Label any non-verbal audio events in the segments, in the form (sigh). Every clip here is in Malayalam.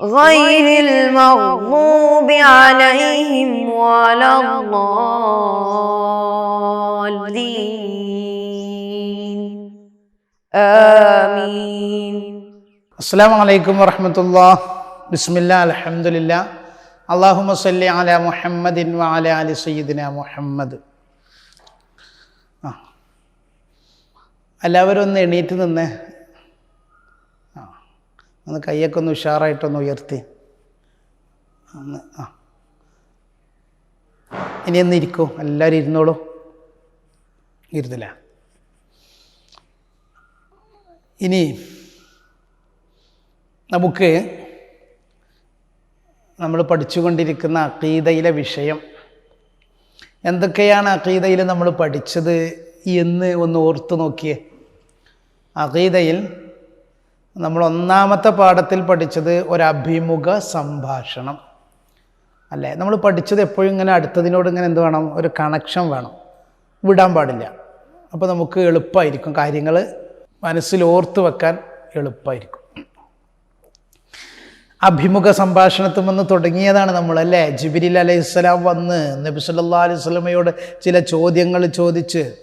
غير المغضوب عليهم ولا الضالين آمين അസ്സാം വലൈക്കും വറഹമത്തുള്ള ബിസ്മില്ല അലഹമുല്ല അള്ളാഹുമ സല്ലി അല മുഹമ്മദിൻ വാല അലി സയ്യിദിന മുഹമ്മദ് ആ എല്ലാവരും ഒന്ന് എണീറ്റ് നിന്ന് ആ ഒന്ന് കൈയൊക്കെ ഒന്ന് ഉഷാറായിട്ടൊന്ന് ഉയർത്തി. ഒന്ന് ആ. ഇനി ഒന്ന് ഇരിക്കൂ. എല്ലാവരും ഇരുന്നോളൂ. ഇരുന്നില്ല. ഇനി നമുക്ക് നമ്മൾ പഠിച്ചുകൊണ്ടിരിക്കുന്ന അക്കീതയിലെ വിഷയം എന്തൊക്കെയാണ് അക്കീതയിൽ നമ്മൾ പഠിച്ചത് എന്ന് ഒന്ന് ഓർത്തു നോക്കിയേ. അക്കീതയിൽ നമ്മൾ ഒന്നാമത്തെ പാഠത്തിൽ പഠിച്ചത് ഒരു അഭിമുഖ സംഭാഷണം. അല്ലേ? നമ്മൾ പഠിച്ചത് എപ്പോഴും ഇങ്ങനെ അടുത്തതിനോട് ഇങ്ങനെ എന്ത് വേണം? ഒരു കണക്ഷൻ വേണം. വിടാൻ പാടില്ല. അപ്പോൾ നമുക്ക് എളുപ്പമായിരിക്കും കാര്യങ്ങൾ മനസ്സിൽ ഓർത്ത് വെക്കാൻ എളുപ്പമായിരിക്കും അഭിമുഖ സംഭാഷണത്തിൽ വന്ന് തുടങ്ങിയതാണ് നമ്മൾ അല്ലേ? ജിബിരിൽ അലൈഹി സ്വലാം വന്ന് നബി സല്ലാ അലൈഹി സ്വലമയോട് ചില ചോദ്യങ്ങൾ ചോദിച്ച്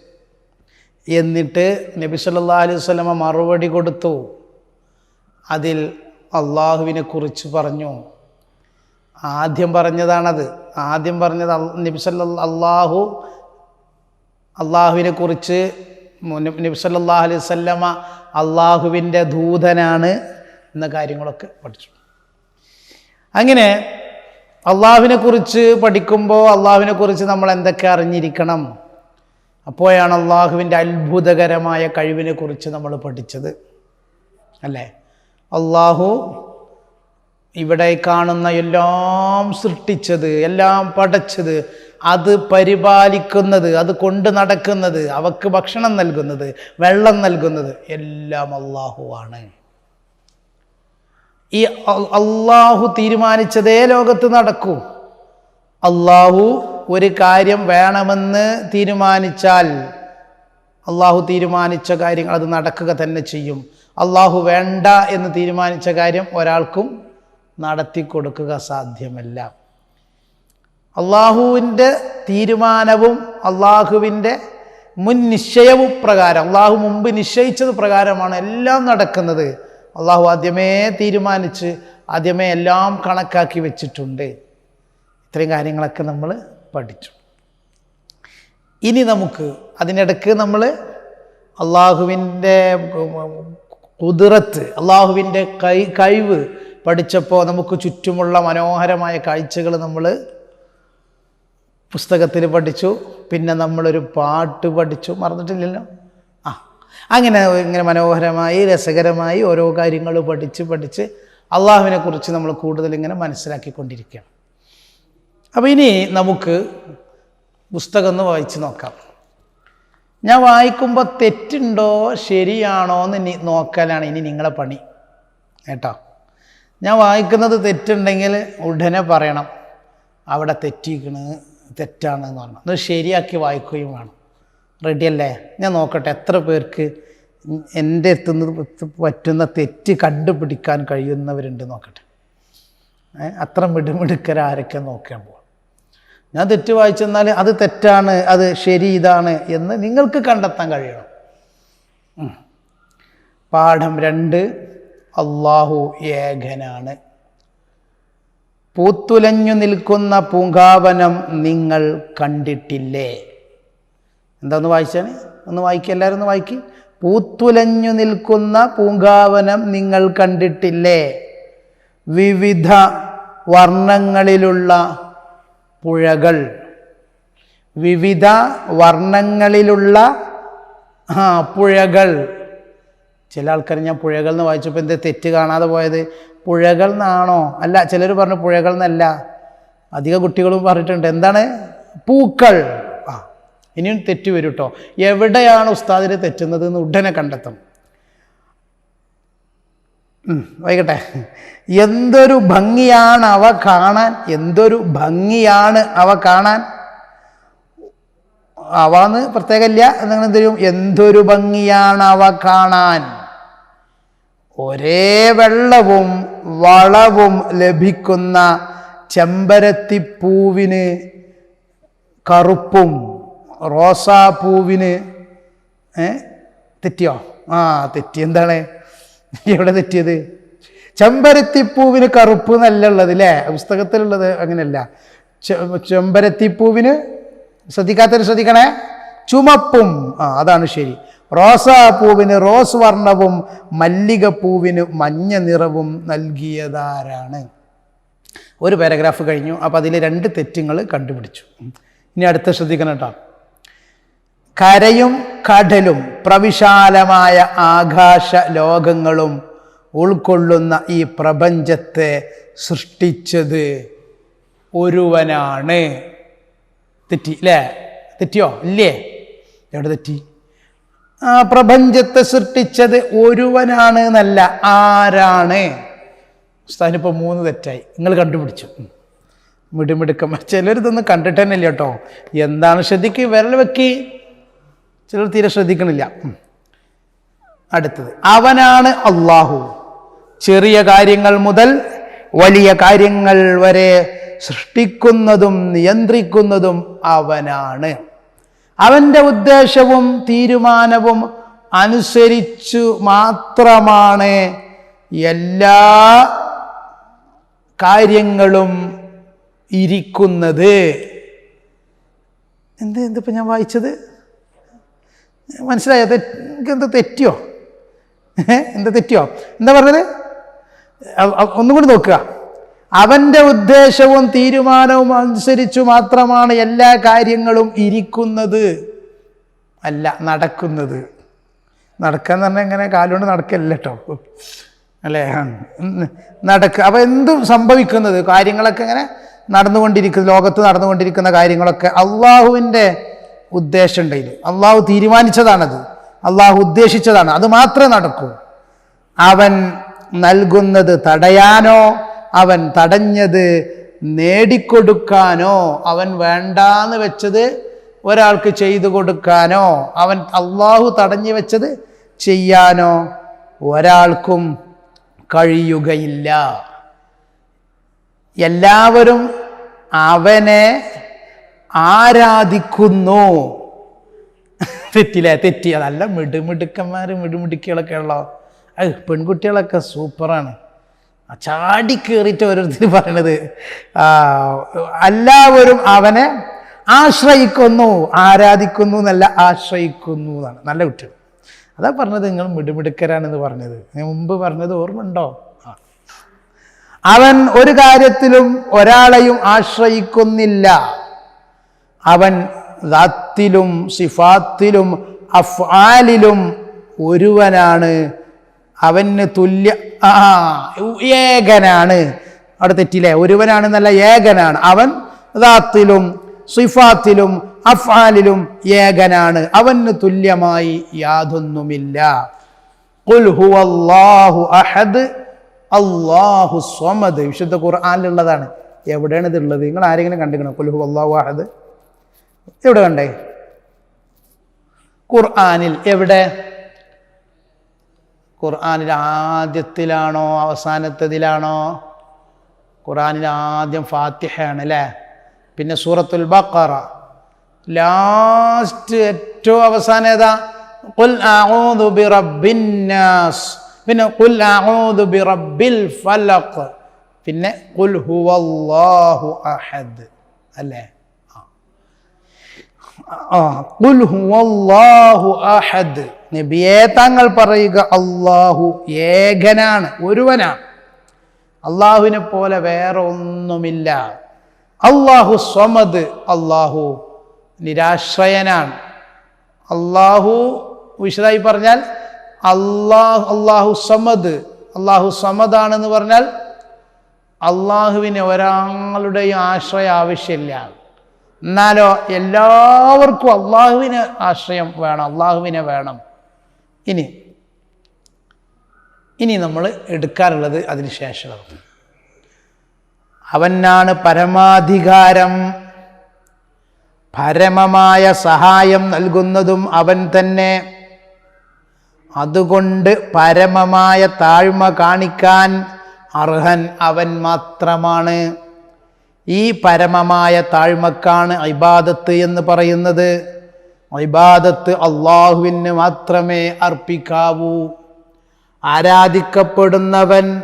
എന്നിട്ട് നബി സല്ലാ അലൈഹി സ്വലമ മറുപടി കൊടുത്തു. അതിൽ അള്ളാഹുവിനെ കുറിച്ച് പറഞ്ഞു. ആദ്യം പറഞ്ഞതാണത്. ആദ്യം പറഞ്ഞത് അൽ- നബി സല്ല അള്ളാഹു അള്ളാഹുവിനെ കുറിച്ച് നബി സല്ലാ അലൈഹി സ്വല്ലമ അള്ളാഹുവിന്റെ ദൂതനാണ് എന്ന കാര്യങ്ങളൊക്കെ പഠിച്ചു. അങ്ങനെ അള്ളാഹുവിനെ കുറിച്ച് പഠിക്കുമ്പോൾ അള്ളാഹുവിനെ കുറിച്ച് നമ്മൾ എന്തൊക്കെ അറിഞ്ഞിരിക്കണം? അപ്പോഴാണ് അള്ളാഹുവിന്റെ അത്ഭുതകരമായ കഴിവിനെ കുറിച്ച് നമ്മൾ പഠിച്ചത്. അല്ലേ? അള്ളാഹു ഇവിടെ കാണുന്ന എല്ലാം സൃഷ്ടിച്ചത് എല്ലാം പടച്ചത് അത് പരിപാലിക്കുന്നത് അത് കൊണ്ട് നടക്കുന്നത് അവക്ക് ഭക്ഷണം നൽകുന്നത് വെള്ളം നൽകുന്നത് എല്ലാം അള്ളാഹുവാണ് ഈ അള്ളാഹു തീരുമാനിച്ചതേ ലോകത്ത് നടക്കൂ. അള്ളാഹു ഒരു കാര്യം വേണമെന്ന് തീരുമാനിച്ചാൽ അള്ളാഹു തീരുമാനിച്ച കാര്യങ്ങൾ അത് നടക്കുക തന്നെ ചെയ്യും. അള്ളാഹു വേണ്ട എന്ന് തീരുമാനിച്ച കാര്യം ഒരാൾക്കും നടത്തി കൊടുക്കുക സാധ്യമല്ല. അള്ളാഹുവിന്റെ തീരുമാനവും അള്ളാഹുവിന്റെ മുൻ നിശ്ചയവും പ്രകാരം അള്ളാഹു മുമ്പ് നിശ്ചയിച്ചത് പ്രകാരമാണ് എല്ലാം നടക്കുന്നത്. അള്ളാഹു ആദ്യമേ തീരുമാനിച്ച് ആദ്യമേ എല്ലാം കണക്കാക്കി വെച്ചിട്ടുണ്ട്. ഇത്രയും കാര്യങ്ങളൊക്കെ നമ്മൾ പഠിച്ചു. ഇനി നമുക്ക് അതിനിടക്ക് നമ്മൾ അള്ളാഹുവിന്റെ കുതിരത്ത് അള്ളാഹുവിന്റെ കൈ കഴിവ് പഠിച്ചപ്പോൾ നമുക്ക് ചുറ്റുമുള്ള മനോഹരമായ കാഴ്ചകൾ നമ്മൾ പുസ്തകത്തിൽ പഠിച്ചു. പിന്നെ നമ്മളൊരു പാട്ട് പഠിച്ചു. മറന്നിട്ടില്ലല്ലോ? ആ അങ്ങനെ ഇങ്ങനെ മനോഹരമായി രസകരമായി ഓരോ കാര്യങ്ങൾ പഠിച്ച് പഠിച്ച് അള്ളാഹുവിനെ കുറിച്ച് നമ്മൾ കൂടുതൽ ഇങ്ങനെ മനസ്സിലാക്കിക്കൊണ്ടിരിക്കുകയാണ്. അപ്പോൾ ഇനി നമുക്ക് പുസ്തകം ഒന്ന് വായിച്ച് നോക്കാം. ഞാൻ വായിക്കുമ്പോൾ തെറ്റുണ്ടോ ശരിയാണോ എന്ന് നി- നോക്കലാണ് ഇനി നിങ്ങളെ പണി. കേട്ടോ? ഞാൻ വായിക്കുന്നത് തെറ്റുണ്ടെങ്കിൽ ഉടനെ പറയണം. അവിടെ തെറ്റിക്കണ് തെറ്റാണെന്ന് പറഞ്ഞു. അത് ശരിയാക്കി വായിക്കുകയും വേണം. റെഡിയല്ലേ ഞാൻ നോക്കട്ടെ എത്ര പേർക്ക് എന്റെ എത്തുന്നത് പറ്റുന്ന തെറ്റ് കണ്ടുപിടിക്കാൻ കഴിയുന്നവരുണ്ട് നോക്കട്ടെ. അത്ര മിടുമിടുക്കരാരൊക്കെ നോക്കാൻ പോകും ഞാൻ തെറ്റ് വായിച്ചെന്നാൽ അത് തെറ്റാണ് അത് ശരി ഇതാണ് എന്ന് നിങ്ങൾക്ക് കണ്ടെത്താൻ കഴിയണം. പാഠം രണ്ട് അള്ളാഹു ഏകനാണ്. പൂത്തുലഞ്ഞു നിൽക്കുന്ന പൂങ്കാവനം നിങ്ങൾ കണ്ടിട്ടില്ലേ? എന്താന്ന് വായിച്ചാണ് ഒന്ന് വായിക്കുക എല്ലാവരും ഒന്ന് വായിക്കി. പൂത്തുലഞ്ഞു നിൽക്കുന്ന പൂങ്കാവനം നിങ്ങൾ കണ്ടിട്ടില്ലേ? വിവിധ വർണങ്ങളിലുള്ള പുഴകൾ. വിവിധ വർണങ്ങളിലുള്ള പുഴകൾ. ചില ആൾക്കാർ ഞാൻ പുഴകൾ എന്ന് വായിച്ചപ്പോൾ എന്താ തെറ്റ് കാണാതെ പോയത്? പുഴകൾ എന്നാണോ? അല്ല ചിലർ പറഞ്ഞു പുഴകൾ എന്നല്ല. അധിക കുട്ടികളും പറഞ്ഞിട്ടുണ്ട്. എന്താണ്? പൂക്കൾ. ആ ഇനിയും തെറ്റ് വരും കേട്ടോ എവിടെയാണ് ഉസ്താദിന് തെറ്റുന്നത് എന്ന് ഉടനെ കണ്ടെത്തണം വൈകട്ടെ. എന്തൊരു ഭംഗിയാണ് അവ കാണാൻ? എന്തൊരു ഭംഗിയാണ് അവ കാണാൻ? അവന്ന് പ്രത്യേകമില്ല. നിങ്ങൾ ചെയ്യും? എന്തൊരു ഭംഗിയാണ് അവ കാണാൻ? ഒരേ വെള്ളവും വളവും ലഭിക്കുന്ന ചെമ്പരത്തിപ്പൂവിന് കറുപ്പും റോസാപ്പൂവിന് തെറ്റിയോ? ആ തെറ്റി. എന്താണ്? (laughs) എവിടെ തെറ്റിയത്? ചെമ്പരത്തിപ്പൂവിന് കറുപ്പ് എന്നല്ല ഉള്ളത് അല്ലേ പുസ്തകത്തിലുള്ളത് അങ്ങനെയല്ല. ചെമ്പരത്തിപ്പൂവിന് ശ്രദ്ധിക്കാത്തവർ ശ്രദ്ധിക്കണേ. ചുമപ്പും ആ അതാണ് ശരി. റോസാപ്പൂവിന് റോസ് വർണവും മല്ലികപ്പൂവിന് മഞ്ഞ നിറവും നൽകിയതാരാണ്? ഒരു പാരഗ്രാഫ് കഴിഞ്ഞു. അപ്പോൾ അതിൽ രണ്ട് തെറ്റുങ്ങൾ കണ്ടുപിടിച്ചു. ഇനി അടുത്ത ശ്രദ്ധിക്കണം കേട്ടോ. കരയും കടലും പ്രവിശാലമായ ആകാശ ലോകങ്ങളും ഉൾക്കൊള്ളുന്ന ഈ പ്രപഞ്ചത്തെ സൃഷ്ടിച്ചത് ഒരുവനാണ്. തെറ്റി അല്ലേ തെറ്റിയോ? ഇല്ലേ? എവിടെ തെറ്റി? ആ പ്രപഞ്ചത്തെ സൃഷ്ടിച്ചത് ഒരുവനാണ് എന്നല്ല ആരാണ്? ഉസ്താദിനിപ്പോൾ മൂന്ന് തെറ്റായി. നിങ്ങൾ കണ്ടുപിടിച്ചു. മിടുമിടുക്കം ചിലരിതൊന്നും കണ്ടിട്ട് ഇല്ല കേട്ടോ. എന്താണ് ശ്രദ്ധിക്ക്? വിരൽ വെക്കി. ചിലർ തീരെ ശ്രദ്ധിക്കണില്ല. അടുത്തത് അവനാണ് അള്ളാഹു ചെറിയ കാര്യങ്ങൾ മുതൽ വലിയ കാര്യങ്ങൾ വരെ സൃഷ്ടിക്കുന്നതും നിയന്ത്രിക്കുന്നതും അവനാണ്. അവന്റെ ഉദ്ദേശവും തീരുമാനവും അനുസരിച്ചു മാത്രമാണ് എല്ലാ കാര്യങ്ങളും ഇരിക്കുന്നത്. എന്ത് എന്തിപ്പോൾ ഞാൻ വായിച്ചത്? മനസ്സിലായോ? തെറ്റ് എന്താ തെറ്റിയോ? എന്താ തെറ്റിയോ? എന്താ പറഞ്ഞത്? ഒന്നും കൂടി നോക്കുക. അവന്റെ ഉദ്ദേശവും തീരുമാനവും അനുസരിച്ചു മാത്രമാണ് എല്ലാ കാര്യങ്ങളും ഇരിക്കുന്നത്. അല്ല നടക്കുന്നത്. നടക്കാന്ന് പറഞ്ഞാൽ എങ്ങനെ കാലുകൊണ്ട് നടക്കല്ല കേട്ടോ അല്ലേ? നടക്കുക അപ്പം എന്തും സംഭവിക്കുന്നത്? കാര്യങ്ങളൊക്കെ ഇങ്ങനെ നടന്നുകൊണ്ടിരിക്കുന്നു ലോകത്ത് നടന്നുകൊണ്ടിരിക്കുന്ന കാര്യങ്ങളൊക്കെ അള്ളാഹുവിന്റെ ഉദ്ദേശം ഉണ്ടെങ്കിൽ അള്ളാഹു തീരുമാനിച്ചതാണത്. അള്ളാഹു ഉദ്ദേശിച്ചതാണ്. അത് മാത്രമേ നടക്കൂ. അവൻ നൽകുന്നത് തടയാനോ അവൻ തടഞ്ഞത് നേടിക്കൊടുക്കാനോ അവൻ വേണ്ടാന്ന് വെച്ചത് ഒരാൾക്ക് ചെയ്തു കൊടുക്കാനോ അവൻ അള്ളാഹു തടഞ്ഞു വെച്ചത് ചെയ്യാനോ ഒരാൾക്കും കഴിയുകയില്ല. എല്ലാവരും അവനെ ആരാധിക്കുന്നു? തെറ്റില്ലേ? തെറ്റി. അതല്ല മിടുമിടുക്കന്മാർ മിടുമിടുക്കികളൊക്കെ ഉള്ളോ? അത് പെൺകുട്ടികളൊക്കെ സൂപ്പറാണ്. ചാടി കയറിയിട്ട് ഓരോരുത്തർ പറയണത്. എല്ലാവരും അവനെ ആശ്രയിക്കുന്നു ആരാധിക്കുന്നു എന്നല്ല ആശ്രയിക്കുന്നു എന്നാണ്. നല്ല കുട്ടികൾ. അതാ പറഞ്ഞത് നിങ്ങൾ മിടുമിടുക്കരാണെന്ന് പറഞ്ഞത്. മുമ്പ് പറഞ്ഞത് ഓർമ്മ ഉണ്ടോ അവൻ ഒരു കാര്യത്തിലും ഒരാളെയും ആശ്രയിക്കുന്നില്ല. അവൻ ദാത്തിലും സിഫാത്തിലും അഫ്ആലിലും ഒരുവനാണ്. അവന് തുല്യ ആ ഏകനാണ്. അവിടെ തെറ്റില്ലേ? ഒരുവനാണെന്നല്ല ഏകനാണ്. അവൻ ദാത്തിലും സിഫാത്തിലും അഫ്ആലിലും ഏകനാണ്. അവന് തുല്യമായി യാതൊന്നുമില്ല. അഹദ് അല്ലാഹു സ്വമദ്. വിശുദ്ധ ഖുർആാനിലുള്ളതാണ്. എവിടെയാണ് ഇതുള്ളത് നിങ്ങൾ ആരെങ്കിലും കണ്ടിരിക്കണം ഖുൽ അള്ളാഹു അഹദ്. എവിടെ കണ്ടേ? ഖുർആാനിൽ എവിടെ? ഖുർആാനിൽ ആദ്യത്തിലാണോ അവസാനത്തതിലാണോ? ഖുർആാനിൽ ആദ്യം ഫാത്തിഹയാണ് അല്ലേ? പിന്നെ സൂറത്തുൽ ബക്കറ ലാസ്റ്റ് ഏറ്റവും അവസാനം ഏതാ? ഖുൽ അഊദു ബിറബ്ബിൻ നാസ്. പിന്നെ കുൽ അഊദു ബിറബ്ബിൽ ഫലഖ്. പിന്നെ ഖുൽ ഹുവല്ലാഹു അഹദ്. അല്ലേ? അഹദ്. നബിയെ താങ്കൾ പറയുക അള്ളാഹു ഏകനാണ് ഒരുവനാണ്. അള്ളാഹുവിനെ പോലെ വേറെ ഒന്നുമില്ല. അള്ളാഹു സ്വമദ് അള്ളാഹു നിരാശ്രയനാണ്. അള്ളാഹു വിശദമായി പറഞ്ഞാൽ അള്ളാഹു അള്ളാഹു സമദ് അള്ളാഹു സമദാണെന്ന് പറഞ്ഞാൽ അള്ളാഹുവിന് ഒരാളുടെയും ആശ്രയം ആവശ്യമില്ല. എന്നാലോ എല്ലാവർക്കും അള്ളാഹുവിന് ആശ്രയം വേണം അള്ളാഹുവിനെ വേണം. ഇനി ഇനി നമ്മൾ എടുക്കാറുള്ളത് അതിന് ശേഷമാണ്. അവനാണ് പരമാധികാരം. പരമമായ സഹായം നൽകുന്നതും അവൻ തന്നെ. അതുകൊണ്ട് പരമമായ താഴ്മ കാണിക്കാൻ അർഹൻ അവൻ മാത്രമാണ്. ഈ പരമമായ താഴ്മക്കാണ് ഇബാദത്ത് എന്ന് പറയുന്നത്. ഇബാദത്ത് അള്ളാഹുവിന് മാത്രമേ അർപ്പിക്കാവൂ. ആരാധിക്കപ്പെടുന്നവൻ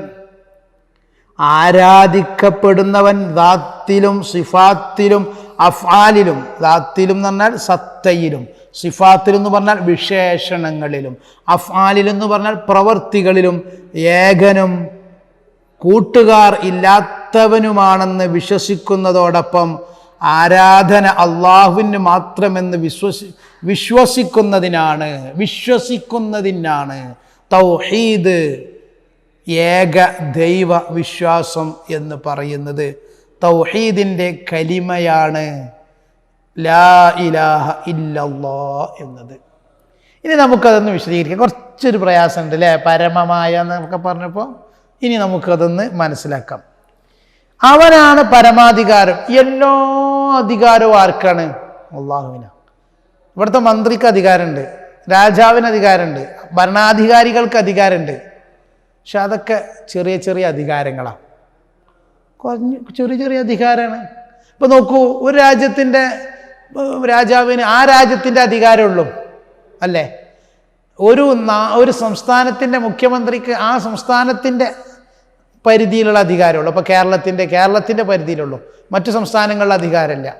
ആരാധിക്കപ്പെടുന്നവൻ ദാത്തിലും സിഫാത്തിലും അഫാലിലും ദാത്തിലും എന്ന് പറഞ്ഞാൽ സത്തയിലും സിഫാത്തിലെന്ന് പറഞ്ഞാൽ വിശേഷണങ്ങളിലും അഫാലിലെന്ന് പറഞ്ഞാൽ പ്രവർത്തികളിലും ഏകനും കൂട്ടുകാർ ഇല്ലാത്തവനുമാണെന്ന് വിശ്വസിക്കുന്നതോടൊപ്പം ആരാധന അള്ളാഹുവിന് മാത്രമെന്ന് വിശ്വസി വിശ്വസിക്കുന്നതിനാണ് വിശ്വസിക്കുന്നതിനാണ്. തൗഹീദ് ഏക ദൈവ വിശ്വാസം എന്ന് പറയുന്നത് തൗഹീദിന്റെ കലിമയാണ്. ലാ ഇലാഹ ഇല്ലല്ലാ എന്നത്. ഇനി നമുക്കതൊന്ന് വിശദീകരിക്കാം. കുറച്ചൊരു പ്രയാസമുണ്ട് അല്ലേ? പരമമായ എന്നൊക്കെ പറഞ്ഞപ്പോൾ ഇനി നമുക്കതൊന്ന് മനസ്സിലാക്കാം. അവനാണ് പരമാധികാരം. എന്നോ അധികാരവും ആർക്കാണ്? അള്ളാഹുവിന. ഇവിടുത്തെ മന്ത്രിക്ക് അധികാരമുണ്ട്. രാജാവിന് അധികാരമുണ്ട്. ഭരണാധികാരികൾക്ക് അധികാരമുണ്ട്. പക്ഷെ അതൊക്കെ ചെറിയ ചെറിയ അധികാരങ്ങളാണ് കുറഞ്ഞ് ചെറിയ ചെറിയ അധികാരമാണ്. ഇപ്പം നോക്കൂ ഒരു രാജ്യത്തിന്റെ രാജാവിന് ആ രാജ്യത്തിന്റെ അധികാരമുള്ളൂ. അല്ലേ? ഒരു ഒരു സംസ്ഥാനത്തിന്റെ മുഖ്യമന്ത്രിക്ക് ആ സംസ്ഥാനത്തിന്റെ പരിധിയിലുള്ള അധികാരമുള്ളൂ. അപ്പോൾ കേരളത്തിന്റെ കേരളത്തിന്റെ പരിധിയിലുള്ളൂ. മറ്റു സംസ്ഥാനങ്ങളിലെ അധികാരമില്ല.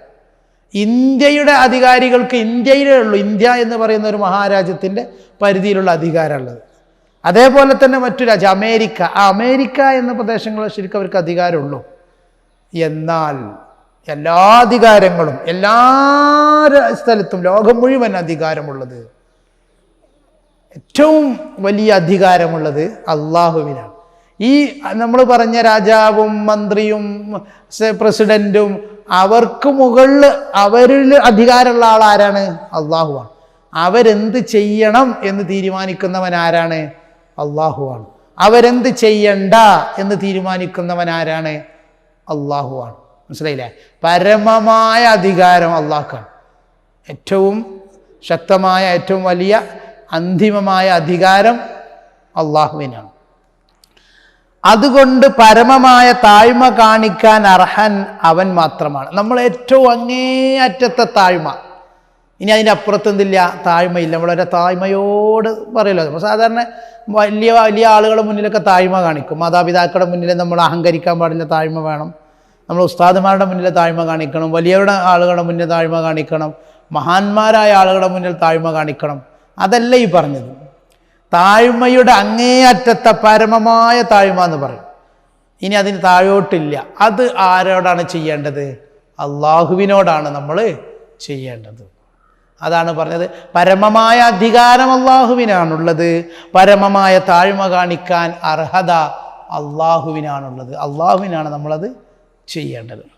ഇന്ത്യയുടെ അധികാരികൾക്ക് ഇന്ത്യയിലേ ഉള്ളൂ. ഇന്ത്യ എന്ന് പറയുന്ന ഒരു മഹാരാജ്യത്തിന്റെ പരിധിയിലുള്ള അധികാരമുള്ളത്. അതേപോലെ തന്നെ മറ്റു രാജ്യം അമേരിക്ക. ആ അമേരിക്ക എന്ന പ്രദേശങ്ങളിൽ ശരിക്കും അവർക്ക് അധികാരമുള്ളൂ. എന്നാൽ എല്ലാ അധികാരങ്ങളും എല്ലാ സ്ഥലത്തും ലോകം മുഴുവൻ അധികാരമുള്ളത്. ഏറ്റവും വലിയ അധികാരമുള്ളത് അള്ളാഹുവിനാണ്. ഈ നമ്മൾ പറഞ്ഞ രാജാവും മന്ത്രിയും പ്രസിഡന്റും അവർക്ക് മുകളിൽ അവരിൽ അധികാരമുള്ള ആൾ ആരാണ് അള്ളാഹുവാണ്. അവരെന്ത് ചെയ്യണം എന്ന് തീരുമാനിക്കുന്നവൻ ആരാണ്? അള്ളാഹുവാണ്. അവരെന്ത് ചെയ്യണ്ട എന്ന് തീരുമാനിക്കുന്നവൻ ആരാണ്? അള്ളാഹുവാണ്. മനസ്സിലായില്ലേ? പരമമായ അധികാരം അള്ളാഹ്ക്കാണ്. ഏറ്റവും ശക്തമായ ഏറ്റവും വലിയ അന്തിമമായ അധികാരം അള്ളാഹുവിനാണ്. അതുകൊണ്ട് പരമമായ താഴ്മ കാണിക്കാൻ അർഹൻ അവൻ മാത്രമാണ്. നമ്മൾ ഏറ്റവും അങ്ങേയറ്റത്തെ താഴ്മ. ഇനി അതിന്റെ അപ്പുറത്തെന്തില്ല? താഴ്മയില്ല. നമ്മളൊരു താഴ്മയോട് പറയുമല്ലോ നമ്മൾ സാധാരണ വലിയ വലിയ ആളുകളുടെ മുന്നിലൊക്കെ താഴ്മ കാണിക്കും. മാതാപിതാക്കളുടെ മുന്നിൽ നമ്മൾ അഹങ്കരിക്കാൻ പാടില്ല താഴ്മ വേണം. നമ്മൾ ഉസ്താദുമാരുടെ മുന്നിൽ താഴ്മ കാണിക്കണം. വലിയവരുടെ ആളുകളുടെ മുന്നിൽ താഴ്മ കാണിക്കണം. മഹാന്മാരായ ആളുകളുടെ മുന്നിൽ താഴ്മ കാണിക്കണം. അതല്ല ഈ പറഞ്ഞത്. താഴ്മയുടെ അങ്ങേയറ്റത്തെ പരമമായ താഴ്മ എന്ന് പറയും. ഇനി അതിന് താഴോട്ടില്ല. അത് ആരോടാണ് ചെയ്യേണ്ടത്? അള്ളാഹുവിനോടാണ് നമ്മൾ ചെയ്യേണ്ടത്. അതാണ് പറഞ്ഞത്. പരമമായ അധികാരം അള്ളാഹുവിനാണുള്ളത്. പരമമായ താഴ്മ കാണിക്കാൻ അർഹത അള്ളാഹുവിനാണുള്ളത്. അള്ളാഹുവിനാണ് നമ്മളത് ചെയ്യേണ്ടത്.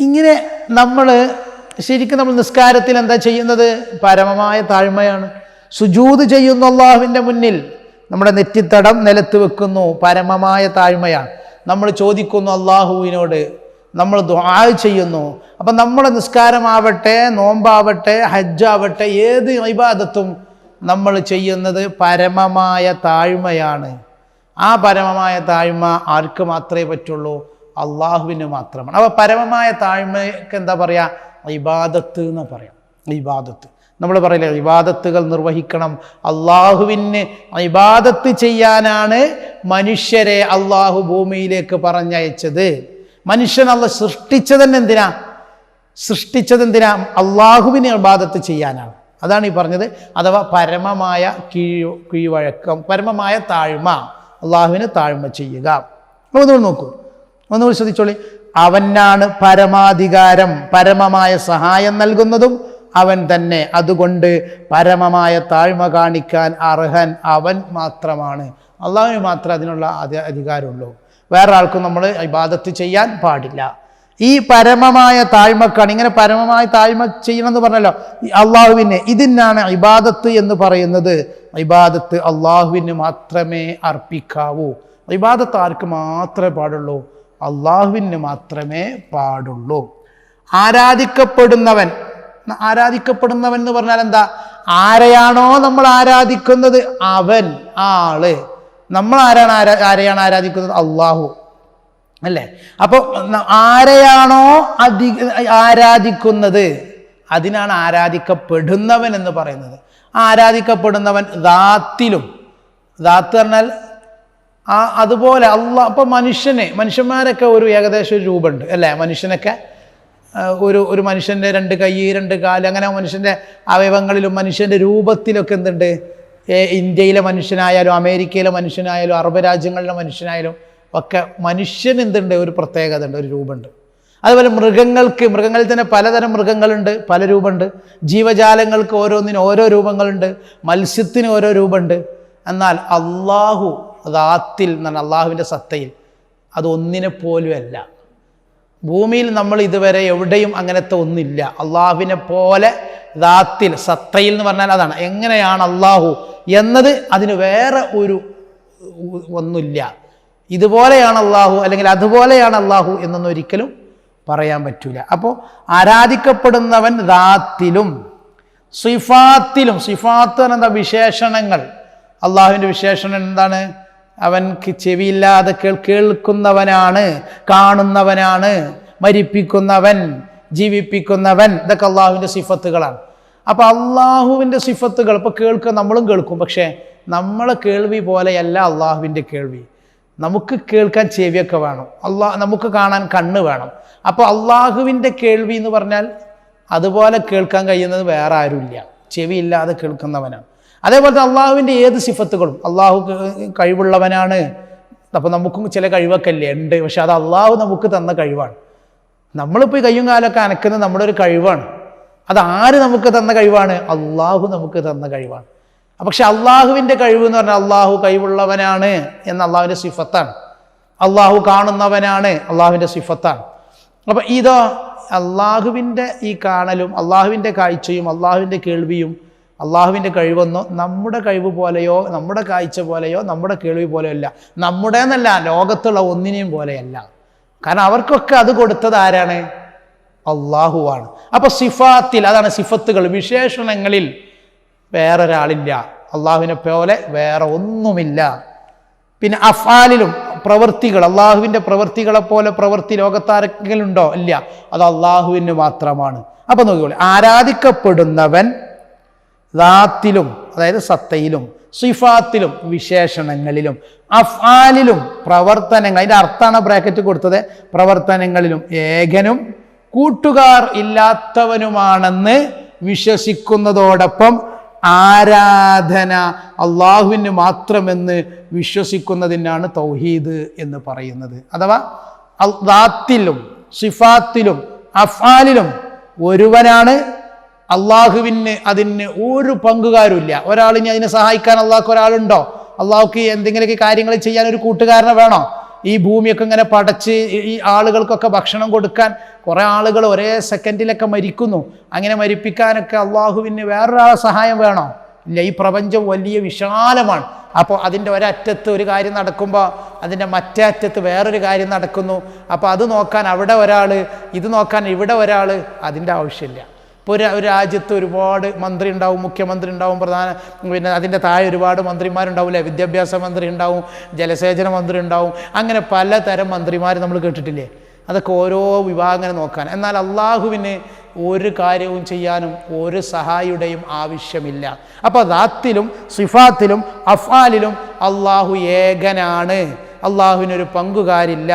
ഇങ്ങനെ നമ്മൾ ശരിക്കും നമ്മൾ നിസ്കാരത്തിൽ എന്താ ചെയ്യുന്നത്? പരമമായ താഴ്മയാണ്. സുജൂത് ചെയ്യുന്ന അള്ളാഹുവിന്റെ മുന്നിൽ നമ്മുടെ നെറ്റിത്തടം നിലത്ത് വെക്കുന്നു പരമമായ താഴ്മയാണ്. നമ്മൾ ചോദിക്കുന്നു അള്ളാഹുവിനോട് നമ്മൾ ദ്വാ ചെയ്യുന്നു. അപ്പം നമ്മുടെ നിസ്കാരമാവട്ടെ നോമ്പാവട്ടെ ഹജ്ജാവട്ടെ ഏത് ഇബാദത്തും നമ്മൾ ചെയ്യുന്നത് പരമമായ താഴ്മയാണ്. ആ പരമമായ താഴ്മ ആർക്ക് മാത്രമേ പറ്റുള്ളൂ? അള്ളാഹുവിന് മാത്രമാണ്. അപ്പോൾ പരമമായ താഴ്മയ്ക്ക് എന്താ പറയുക ഇബാദത്ത് എന്ന് പറയാം. ഇബാദത്ത്. നമ്മൾ പറയില്ല ഇബാദത്തുകൾ നിർവഹിക്കണം. അള്ളാഹുവിന് ഇബാദത്ത് ചെയ്യാനാണ് മനുഷ്യരെ അള്ളാഹു ഭൂമിയിലേക്ക് പറഞ്ഞയച്ചത്. മനുഷ്യൻ അള്ള സൃഷ്ടിച്ചത് തന്നെ എന്തിനാ? സൃഷ്ടിച്ചത് എന്തിനാ? അള്ളാഹുവിനെ ഇബാദത്ത് ചെയ്യാനാണ്. അതാണ് ഈ പറഞ്ഞത്. അഥവാ പരമമായ കീഴ് കീഴ്വഴക്കം പരമമായ താഴ്മ. അള്ളാഹുവിന് താഴ്മ ചെയ്യുക. ഒന്നുകൂടി നോക്കൂ. ഒന്നുകൂടി ശ്രദ്ധിച്ചോളി. അവനാണ് പരമാധികാരം പരമമായ സഹായം നൽകുന്നതും അവൻ തന്നെ അതുകൊണ്ട് പരമമായ താഴ്മ കാണിക്കാൻ അർഹൻ അവൻ മാത്രമാണ്. അള്ളാഹുവിന് മാത്രമേ അതിനുള്ള അധി- അധികാരമുള്ളൂ. വേറെ ആൾക്കും നമ്മൾ ഇബാദത്ത് ചെയ്യാൻ പാടില്ല. ഈ പരമമായ താഴ്മക്കാണ് ഇങ്ങനെ പരമമായ താഴ്മ ചെയ്യണം എന്ന് പറഞ്ഞല്ലോ അള്ളാഹുവിനെ ഇതിനാണ് ഇബാദത്ത് എന്ന് പറയുന്നത്. ഇബാദത്ത് അള്ളാഹുവിന് മാത്രമേ അർപ്പിക്കാവൂ. ഇബാദത്ത് ആർക്ക് മാത്രമേ പാടുള്ളൂ? അള്ളാഹുവിന് മാത്രമേ പാടുള്ളൂ. ആരാധിക്കപ്പെടുന്നവൻ ആരാധിക്കപ്പെടുന്നവൻ എന്ന് പറഞ്ഞാൽ എന്താ? ആരെയാണോ നമ്മൾ ആരാധിക്കുന്നത്? അവൻ ആൾ. നമ്മൾ ആരാണ് ആരാ ആരെയാണ് ആരാധിക്കുന്നത്? അള്ളാഹു അല്ലേ? അപ്പോൾ ആരെയാണോ അധി ആരാധിക്കുന്നത്? അതിനാണ് ആരാധിക്കപ്പെടുന്നവൻ എന്ന് പറയുന്നത്. ആരാധിക്കപ്പെടുന്നവൻ ദാത്തിലും. ദാത്ത് പറഞ്ഞാൽ ആ അതുപോലെ അല്ല അപ്പം മനുഷ്യനെ മനുഷ്യന്മാരൊക്കെ ഒരു ഏകദേശം ഒരു രൂപമുണ്ട്. അല്ലേ? മനുഷ്യനൊക്കെ ഒരു ഒരു മനുഷ്യന്റെ രണ്ട് കൈ രണ്ട് കാൽ അങ്ങനെ മനുഷ്യന്റെ അവയവങ്ങളിലും മനുഷ്യന്റെ രൂപത്തിലൊക്കെ എന്തുണ്ട്? ഇന്ത്യയിലെ മനുഷ്യനായാലും അമേരിക്കയിലെ മനുഷ്യനായാലും അറബ് രാജ്യങ്ങളിലെ മനുഷ്യനായാലും ഒക്കെ മനുഷ്യൻ എന്തുണ്ട്? ഒരു പ്രത്യേകത ഉണ്ട് ഒരു രൂപമുണ്ട്. അതുപോലെ മൃഗങ്ങൾക്ക് മൃഗങ്ങളിൽ തന്നെ പലതരം മൃഗങ്ങളുണ്ട് പല രൂപമുണ്ട്. ജീവജാലങ്ങൾക്ക് ഓരോന്നിനും ഓരോ രൂപങ്ങളുണ്ട് മത്സ്യത്തിന് ഓരോ രൂപമുണ്ട്. എന്നാൽ അള്ളാഹു ദാത്തിൽ എന്നാണ് അള്ളാഹുവിന്റെ സത്തയിൽ അത് ഒന്നിനെ പോലും അല്ല ഭൂമിയിൽ നമ്മൾ ഇതുവരെ എവിടെയും അങ്ങനത്തെ ഒന്നില്ല. അള്ളാഹുവിനെ പോലെ ദാത്തിൽ സത്തയിൽ എന്ന് പറഞ്ഞാൽ അതാണ്. എങ്ങനെയാണ് അള്ളാഹു എന്നത് അതിന് വേറെ ഒരു ഒന്നുമില്ല ഇതുപോലെയാണ് അള്ളാഹു അല്ലെങ്കിൽ അതുപോലെയാണ് അള്ളാഹു എന്നൊന്നും ഒരിക്കലും പറയാൻ പറ്റൂല. അപ്പോൾ ആരാധിക്കപ്പെടുന്നവൻ ദാത്തിലും സിഫാത്തിലും സിഫാത്ത് എന്ന വിശേഷണങ്ങൾ? അള്ളാഹുവിന്റെ വിശേഷണം എന്താണ്? അവൻക്ക് ചെവിയില്ലാതെ കേൾ കേൾക്കുന്നവനാണ് കാണുന്നവനാണ് മരിപ്പിക്കുന്നവൻ ജീവിപ്പിക്കുന്നവൻ. ഇതൊക്കെ അള്ളാഹുവിന്റെ സിഫത്തുകളാണ്. അപ്പോൾ അള്ളാഹുവിന്റെ സിഫത്തുകൾ ഇപ്പോൾ കേൾക്കുക നമ്മളും കേൾക്കും. പക്ഷേ നമ്മളെ കേൾവി പോലെയല്ല അള്ളാഹുവിന്റെ കേൾവി. നമുക്ക് കേൾക്കാൻ ചെവിയൊക്കെ വേണം. അള്ളാഹ് നമുക്ക് കാണാൻ കണ്ണ് വേണം. അപ്പോൾ അള്ളാഹുവിന്റെ കേൾവി എന്ന് പറഞ്ഞാൽ അതുപോലെ കേൾക്കാൻ കഴിയുന്നത് വേറെ ആരുമില്ല. ചെവിയില്ലാതെ കേൾക്കുന്നവനാണ്. അതേപോലെ തന്നെ അള്ളാഹുവിന്റെ ഏത് സിഫത്തുകളും. അള്ളാഹു കഴിവുള്ളവനാണ്. അപ്പോൾ നമുക്കും ചില കഴിവൊക്കെ അല്ലേ ഉണ്ട്. പക്ഷെ അത് അള്ളാഹു നമുക്ക് തന്ന കഴിവാണ്. നമ്മളിപ്പോൾ ഈ കയ്യും കാലൊക്കെ അനക്കുന്നത് നമ്മുടെ ഒരു കഴിവാണ്. അത് ആര് നമുക്ക് തന്ന കഴിവാണ്? അള്ളാഹു നമുക്ക് തന്ന കഴിവാണ്. പക്ഷെ അള്ളാഹുവിന്റെ കഴിവ് എന്ന് പറഞ്ഞാൽ അള്ളാഹു കഴിവുള്ളവനാണ് എന്ന അള്ളാഹുവിന്റെ സിഫത്താണ്. അള്ളാഹു കാണുന്നവനാണ് അള്ളാഹുവിന്റെ സിഫത്താണ്. അപ്പം ഇതോ അള്ളാഹുവിന്റെ ഈ കാണലും അള്ളാഹുവിന്റെ കാഴ്ചയും അള്ളാഹുവിന്റെ കേൾവിയും അള്ളാഹുവിന്റെ കഴിവൊന്നോ നമ്മുടെ കഴിവ് പോലെയോ നമ്മുടെ കാഴ്ച പോലെയോ നമ്മുടെ കേൾവി പോലെയോ അല്ല നമ്മുടെ എന്നല്ല ലോകത്തുള്ള ഒന്നിനെയും പോലെയല്ല. കാരണം അവർക്കൊക്കെ അത് കൊടുത്തത് ആരാണ്? അള്ളാഹുവാണ്. അപ്പൊ സിഫാത്തിൽ അതാണ് സിഫത്തുകൾ വിശേഷണങ്ങളിൽ വേറൊരാളില്ല. അള്ളാഹുവിനെ പോലെ വേറെ ഒന്നുമില്ല. പിന്നെ അഫാലിലും പ്രവൃത്തികൾ അള്ളാഹുവിന്റെ പ്രവൃത്തികളെ പോലെ പ്രവൃത്തി ലോകത്താരെങ്കിലും ഉണ്ടോ? ഇല്ല. അത് അള്ളാഹുവിന് മാത്രമാണ്. അപ്പൊ നോക്കിക്കോളൂ. ആരാധിക്കപ്പെടുന്നവൻ ദാത്തിലും അതായത് സത്തയിലും സിഫാത്തിലും വിശേഷണങ്ങളിലും അഫ്ആലിലും പ്രവർത്തനങ്ങൾ അതിന്റെ അർത്ഥമാണ് ബ്രാക്കറ്റ് കൊടുത്തത് പ്രവർത്തനങ്ങളിലും ഏകനും കൂട്ടുകാർ ഇല്ലാത്തവനുമാണെന്ന് വിശ്വസിക്കുന്നതോടൊപ്പം ആരാധന അള്ളാഹുവിന് മാത്രമെന്ന് വിശ്വസിക്കുന്നതിനാണ് തൗഹീദ് എന്ന് പറയുന്നത്. അഥവാ ദാത്തിലും സിഫാത്തിലും അഫാലിലും ഒരുവനാണ് അള്ളാഹുവിന് അതിന് ഒരു പങ്കുകാരുമില്ല. ഒരാളിനി അതിനെ സഹായിക്കാൻ അള്ളാഹ്ക്ക് ഒരാളുണ്ടോ? അള്ളാഹുക്ക് എന്തെങ്കിലുമൊക്കെ കാര്യങ്ങൾ ചെയ്യാൻ ഒരു കൂട്ടുകാരനെ വേണോ? ഈ ഭൂമിയൊക്കെ ഇങ്ങനെ പടച്ച് ഈ- ആളുകൾക്കൊക്കെ ഭക്ഷണം കൊടുക്കാൻ കുറേ ആളുകൾ ഒരേ സെക്കൻഡിലൊക്കെ മരിക്കുന്നു. അങ്ങനെ മരിപ്പിക്കാനൊക്കെ അള്ളാഹുവിന് വേറൊരാളെ സഹായം വേണോ? ഇല്ല ഈ പ്രപഞ്ചം വലിയ വിശാലമാണ്. അപ്പോൾ അതിന്റെ ഒരറ്റത്ത് ഒരു കാര്യം നടക്കുമ്പോൾ അതിന്റെ മറ്റേ അറ്റത്ത് വേറൊരു കാര്യം നടക്കുന്നു. അപ്പോൾ അത് നോക്കാൻ അവിടെ ഒരാൾ ഇത് നോക്കാൻ ഇവിടെ ഒരാൾ അതിന്റെ ആവശ്യമില്ല. ഇപ്പോൾ ഒരു ഒരു രാജ്യത്ത് ഒരുപാട് മന്ത്രി ഉണ്ടാവും മുഖ്യമന്ത്രി ഉണ്ടാവും പ്രധാന പിന്നെ അതിന്റെ താഴെ ഒരുപാട് മന്ത്രിമാരുണ്ടാവില്ലേ? വിദ്യാഭ്യാസ മന്ത്രി ഉണ്ടാവും ജലസേചന മന്ത്രി ഉണ്ടാവും അങ്ങനെ പലതരം മന്ത്രിമാർ നമ്മൾ കേട്ടിട്ടില്ലേ? അതൊക്കെ ഓരോ വിഭാഗങ്ങളെ നോക്കാൻ. എന്നാൽ അള്ളാഹുവിന് ഒരു കാര്യവും ചെയ്യാനും ഒരു സഹായിയുടെയും ആവശ്യമില്ല. അപ്പോൾ ദാത്തിലും സിഫാത്തിലും അഫാലിലും അള്ളാഹു ഏകനാണ്. അള്ളാഹുവിനൊരു പങ്കുകാരില്ല.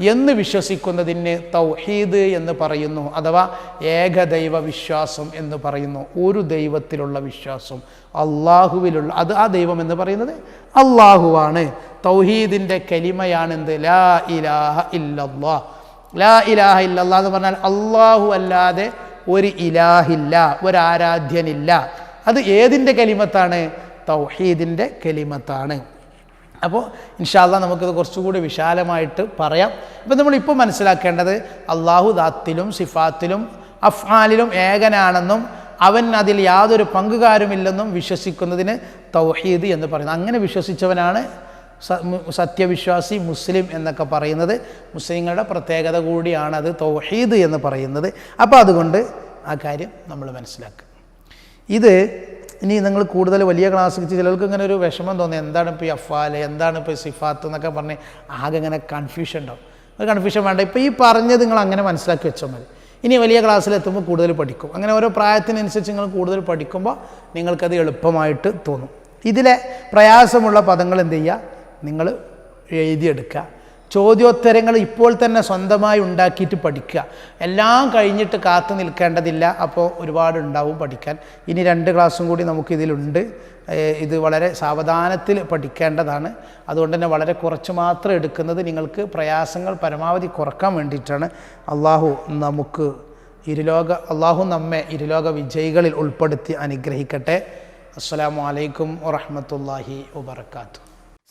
എന്ന് വിശ്വസിക്കുന്നതിന് തൗഹീദ് എന്ന് പറയുന്നു അഥവാ ഏകദൈവ വിശ്വാസം എന്ന് പറയുന്നു. ഒരു ദൈവത്തിലുള്ള വിശ്വാസം അള്ളാഹുവിലുള്ള അത് ആ ദൈവം എന്ന് പറയുന്നത് അള്ളാഹുവാണ് തൗഹീദിന്റെ കലിമയാണെന്ത്? ലാ ഇലാഹ ഇല്ലല്ലാ. ലാ ഇലാഹ ഇല്ലല്ലാ എന്ന് പറഞ്ഞാൽ അള്ളാഹു അല്ലാതെ ഒരു ഇലാഹില്ല ഒരാരാധ്യനില്ല. അത് ഏതിന്റെ കലിമത്താണ്? തൗഹീദിന്റെ കലിമത്താണ്. അപ്പോൾ ഇൻഷാല്ല നമുക്കിത് കുറച്ചുകൂടി വിശാലമായിട്ട് പറയാം. ഇപ്പം നമ്മളിപ്പോൾ മനസ്സിലാക്കേണ്ടത് അള്ളാഹു ദാത്തിലും സിഫാത്തിലും അഫ്ഹാലിലും ഏകനാണെന്നും അവൻ അതിൽ യാതൊരു പങ്കുകാരുമില്ലെന്നും വിശ്വസിക്കുന്നതിന് തൗഹീദ് എന്ന് പറയുന്നത്. അങ്ങനെ വിശ്വസിച്ചവനാണ് സത്യവിശ്വാസി മുസ്ലിം എന്നൊക്കെ പറയുന്നത്. മുസ്ലിങ്ങളുടെ പ്രത്യേകത കൂടിയാണ് അത് തൗഹീദ് എന്ന് പറയുന്നത്. അപ്പോൾ അതുകൊണ്ട് ആ കാര്യം നമ്മൾ മനസ്സിലാക്കുക. ഇത് ഇനി നിങ്ങൾ കൂടുതൽ വലിയ ക്ലാസ് ചിലർക്ക് ഇങ്ങനെ ഒരു വിഷമം തോന്നി. എന്താണ് ഇപ്പോൾ ഈ അഫാൽ എന്താണ് ഇപ്പോൾ സിഫാത്ത് എന്നൊക്കെ പറഞ്ഞ് ആകെ ഇങ്ങനെ കൺഫ്യൂഷൻ ഉണ്ടാവും. ഒരു കൺഫ്യൂഷൻ വേണ്ട. ഇപ്പോൾ ഈ പറഞ്ഞത് നിങ്ങൾ അങ്ങനെ മനസ്സിലാക്കി വെച്ചാൽ മതി. ഇനി വലിയ ക്ലാസ്സിലെത്തുമ്പോൾ കൂടുതൽ പഠിക്കും. അങ്ങനെ ഓരോ പ്രായത്തിനനുസരിച്ച് നിങ്ങൾ കൂടുതൽ പഠിക്കുമ്പോൾ നിങ്ങൾക്കത് എളുപ്പമായിട്ട് തോന്നും. ഇതിലെ പ്രയാസമുള്ള പദങ്ങൾ എന്ത് ചെയ്യുക? നിങ്ങൾ എഴുതിയെടുക്കുക. ചോദ്യോത്തരങ്ങൾ ഇപ്പോൾ തന്നെ സ്വന്തമായി ഉണ്ടാക്കിയിട്ട് പഠിക്കുക. എല്ലാം കഴിഞ്ഞിട്ട് കാത്തു നിൽക്കേണ്ടതില്ല. അപ്പോൾ ഒരുപാട് ഉണ്ടാവും പഠിക്കാൻ. ഇനി രണ്ട് ക്ലാസ്സും കൂടി നമുക്കിതിലുണ്ട്. ഇത് വളരെ സാവധാനത്തിൽ പഠിക്കേണ്ടതാണ്. അതുകൊണ്ട് തന്നെ വളരെ കുറച്ച് മാത്രം എടുക്കുന്നത് നിങ്ങൾക്ക് പ്രയാസങ്ങൾ പരമാവധി കുറയ്ക്കാൻ വേണ്ടിയിട്ടാണ്. അള്ളാഹു നമുക്ക് ഇരുലോക അള്ളാഹു നമ്മെ ഇരുലോക വിജയികളിൽ ഉൾപ്പെടുത്തി അനുഗ്രഹിക്കട്ടെ. അസ്സാം വലൈക്കും വറഹ്മത്തുള്ളാഹി വബർക്കാത്തു